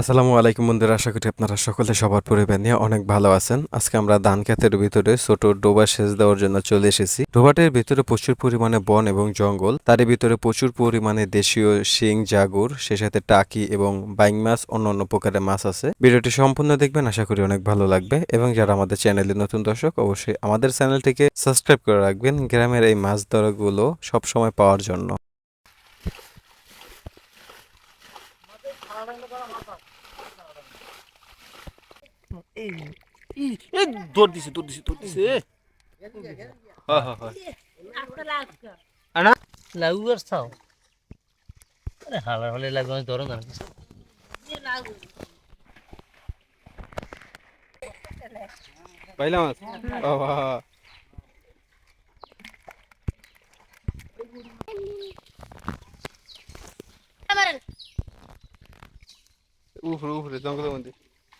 আসসালামু আলাইকুম বন্ধুরা, আশা করি আপনারা সকলে সবার পরিবার নিয়ে অনেক ভালো আছেন। আজকে আমরা ধান ক্ষেতের ভিতরে ছোট ডোবা সেচ দেওয়ার জন্য চলে এসেছি। ডোবাটির ভিতরে প্রচুর পরিমাণে বন এবং জঙ্গল, তার ভিতরে প্রচুর পরিমাণে দেশীয় শিং, জাগুর, সে সাথে টাকি এবং বাইং মাছ, অন্যান্য প্রকারের মাছ আছে। ভিডিওটি সম্পূর্ণ দেখবেন, আশা করি অনেক ভালো লাগবে। এবং যারা আমাদের চ্যানেলে নতুন দর্শক, অবশ্যই আমাদের চ্যানেলটিকে সাবস্ক্রাইব করে রাখবেন। গ্রামের এই মাছ ধরাগুলো সবসময় পাওয়ার জন্য। এই এই দৌড় দিছে দৌড় দিছে দৌড় দিছে হ্যাঁ হ্যাঁ হ্যাঁ আনা লাগু আর চাও আরে হালার হলে লাগবে আমি ধরো না পাইলাম বাবা উপরে উপরে জঙ্গলের মধ্যে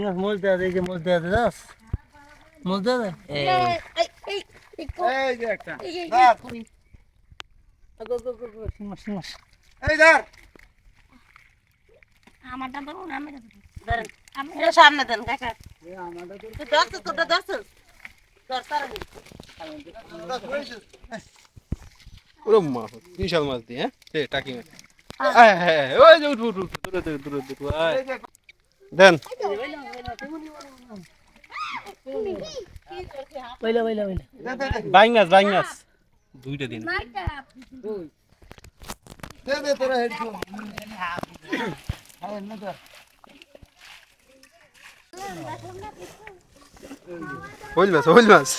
আছে মোজ যায় যে মোজ দেওয়া যাস মোজ দেওয়া যায় এই যে একটা আমারটা ধরো না আমি এটা সামনে দেন কাকা ওরে মা বিশাল মাছ দিয়ে হ্যাঁ টাকি মাছ হ্যাঁ হ্যাঁ ওই যে উঠ উঠ উঠ দূরে দূরে দূরে দূরে। দেন বইলা বইলা বইলা বাইং মাছ বাইং মাছ দুইটা দিন দে দে তোরা হেডফোন হইল মাছ হইল মাছ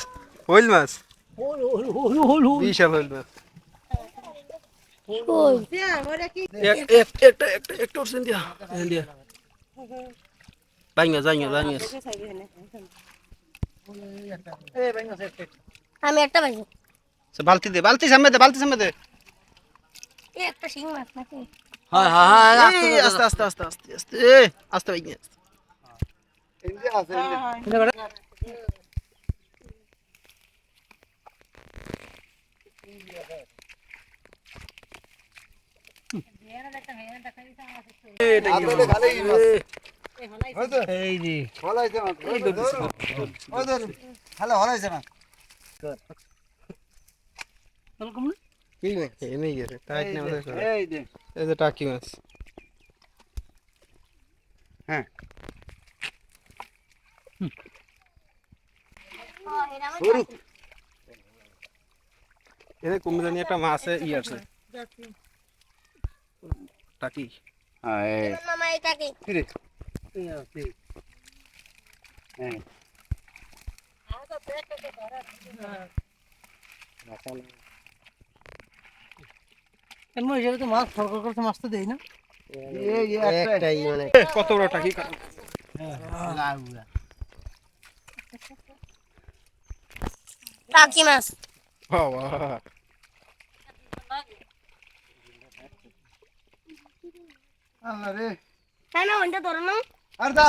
হইল মাছ ওল ওল ওল ওল ওল বিশাল হইল মাছ কি এক এক একটা একটা একটা ওরছেন দিয়া এখান দিয়া বাইং মাছ বাইং মাছ বাইং মাছ আমি একটা পাইছি সে বালতি দে বালতি সামনে দে বালতি সামনে দে এই একটা শিং মাছ নাকি হ্যাঁ হ্যাঁ হ্যাঁ আস্তে আস্তে আস্তে আস্তে আস্তে এ, আস্তে আছে ইন্ডিয়া আদলে খালি টাকি মাছ হ্যাঁ Oh, কমে জানি একটা মাছে ই আছে টাকি হ্যাঁ এই মামা এটাকে কি রে এই আছে হ্যাঁ এমন হিসেবে তো মাছ সরকার করতে মাছ তো দেই না এই একটাই মানে কত বড় টাকি টাকি মাছ বাবা আল্লাহ রে তাই না ওইটা ধরো না আর দা